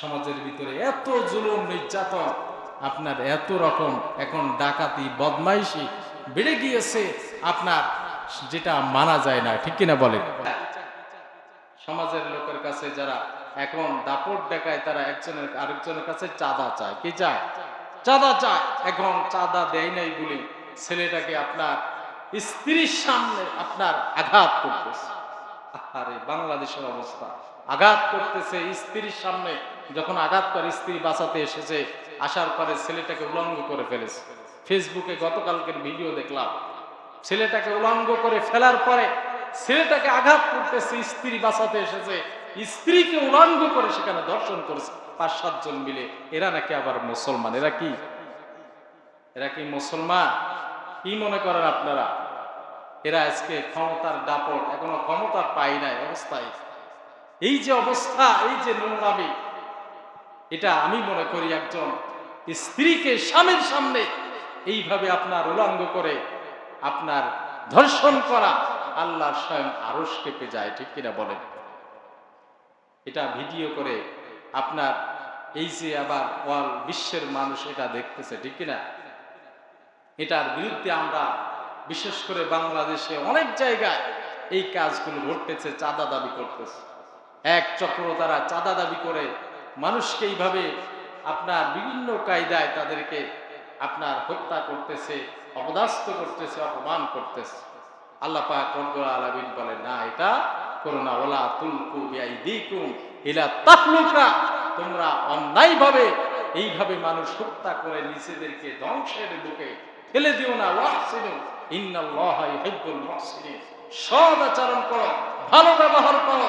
সমাজের ভিতরে এত জুলুম, নির্যাতন, আপনার এত রকম এখন ডাকাতি, বদমাইশি বেড়ে গিয়েছে, আপনার যেটা মানা যায় না, ঠিক কিনা বলেন? সমাজের লোকের কাছে যারা এখন দাপট দেখায়, তারা একজনের আরেকজনের কাছে চাঁদা চায়। কি চায়? চাঁদা চায়। এখন চাঁদা দেয় নাই বলে ছেলেটাকে আপনার স্ত্রীর সামনে আপনার আঘাত করতেছে। আরে বাংলাদেশের অবস্থা। আঘাত করতেছে স্ত্রীর সামনে, যখন আঘাত করে স্ত্রী বাঁচাতে এসেছে, আসার পরে ছেলেটাকে উলঙ্গ করে ফেলেছে। ফেসবুকে গতকালকের ভিডিও দেখলাম। ছেলেটাকে উলঙ্গ করে ফেলার পরে ছেলেটাকে আঘাত করতেছে, স্ত্রী বাঁচাতে এসেছে। স্ত্রীকে উলঙ্গ করে সেখানে দর্শন করেছে। পাঁচ সাতজন মিলে। এরা নাকি আবার মুসলমান? এরা কি? এরা কি মুসলমান? কি মনে করেন আপনারা? এরা আজকে ক্ষমতার দাপট, এখনও ক্ষমতা পাই নাই, অবস্থায়। এই যে অবস্থা, এই যে নোংরামি, এটা আমি মনে করি একজন স্ত্রীকে স্বামীর সামনে এইভাবে আপনার উলঙ্গ করে আপনার ধর্ষণ করা আল্লাহ স্বয়ং আরস কেঁপে যায়, ঠিক কিনা বলেন? এটা ভিডিও করে আপনার এই যে আবার ওয়াল বিশ্বের মানুষ এটা দেখতেছে, ঠিক কিনা? এটার বিরুদ্ধে আমরা বিশেষ করে বাংলাদেশে অনেক জায়গায় এই কাজগুলো ঘটতেছে, চাঁদা দাবি করতেছে। এক চক্র তারা চাঁদা দাবি করে মানুষকে এইভাবে আপনার বিভিন্ন কায়দায় তাদেরকে আপনার হত্যা করতেছে, অপদাস্ত করতেছে, অপমান করতেছে। আল্লাহ আলামিন বলে না, এটা করো না। ওলা তুলকু বিআইদিকুম ইলা তাহলুকা তোমরা অন্যায়ভাবে এইভাবে মানুষ হত্যা করে নিজেদেরকে ধ্বংসের বুকে ফেলে দিও না। ওয়াহসিনু, ইন্নাল্লাহা ইউহিব্বুল মুহসিনিন। সদ আচরণ করো, ভালো ব্যবহার করো।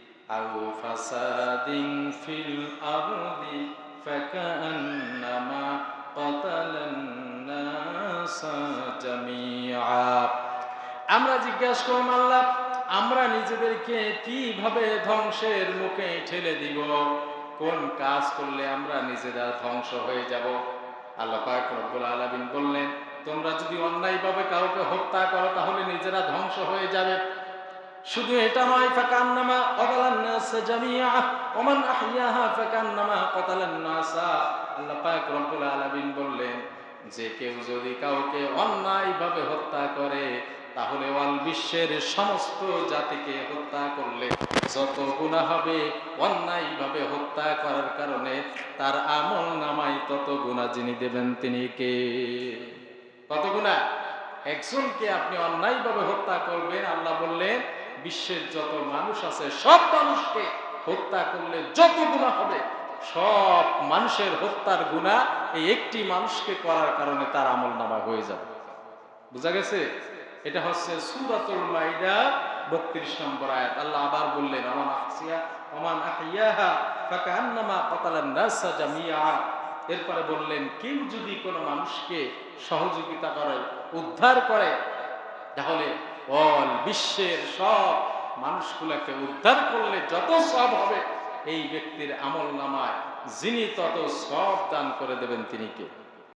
أو فساد في الأرض فكأنما قتل الناس جميعا আমরা জিজ্ঞাসা করলাম আল্লাহ আমরা নিজেদেরকে কিভাবে ধ্বংসের মুখে ঠেলে দিব কোন কাজ করলে আমরা নিজেরা ধ্বংস হয়ে যাব আল্লাহ পাক রব্বুল আলামিন বললেন তোমরা যদি অন্যায়ভাবে কাউকে হত্যা করো তাহলে নিজেরা ধ্বংস হয়ে যাবে শুধু এটা নয়, ফাকান্নামা কতালান নাস জামিয়া ওমান আহইয়াহা ফাকান্নামা কতালান নাস। আল্লাহ পাক রব্বুল আলামিন বললেন, যে কেউ যদি কাউকে অন্যায়ভাবে হত্যা করে, তাহলে অল বিশ্বের সমস্ত জাতিকে হত্যা করলে যত গুণা হবে, অন্যায়ভাবে হত্যা করার কারণে তার আমল নামাই তত গুণা যিনি দেবেন তিনি কে? কত গুণা একজনকে আপনি অন্যায়ভাবে হত্যা করবেন, আল্লাহ বললেন বিশ্বের যত মানুষ আছে, সব মানুষকে হত্যা করলে যত গুণা হবে, সব মানুষের হত্যার গুণা এই একটি মানুষকে করার কারণে তার আমল নামা হয়ে যাবে। বুঝা গেছে? এটা হচ্ছে সুরাতুল মাইদা, বত্রিশ নম্বর আয়াত। আল্লাহ আবার বললেন আমান আহসিয়া আমান আহিয়াহা ফাকান্নামা কাতালান নাসা জামিয়া এরপরে বললেন, কেউ যদি কোনো মানুষকে সহযোগিতা করে, উদ্ধার করে, তাহলে অল বিশ্বের সব মানুষগুলোকে উদ্ধার করলে যত সব হবে, এই ব্যক্তির আমল নামায়, যিনি তত সব দান করে দেবেন তিনি কে?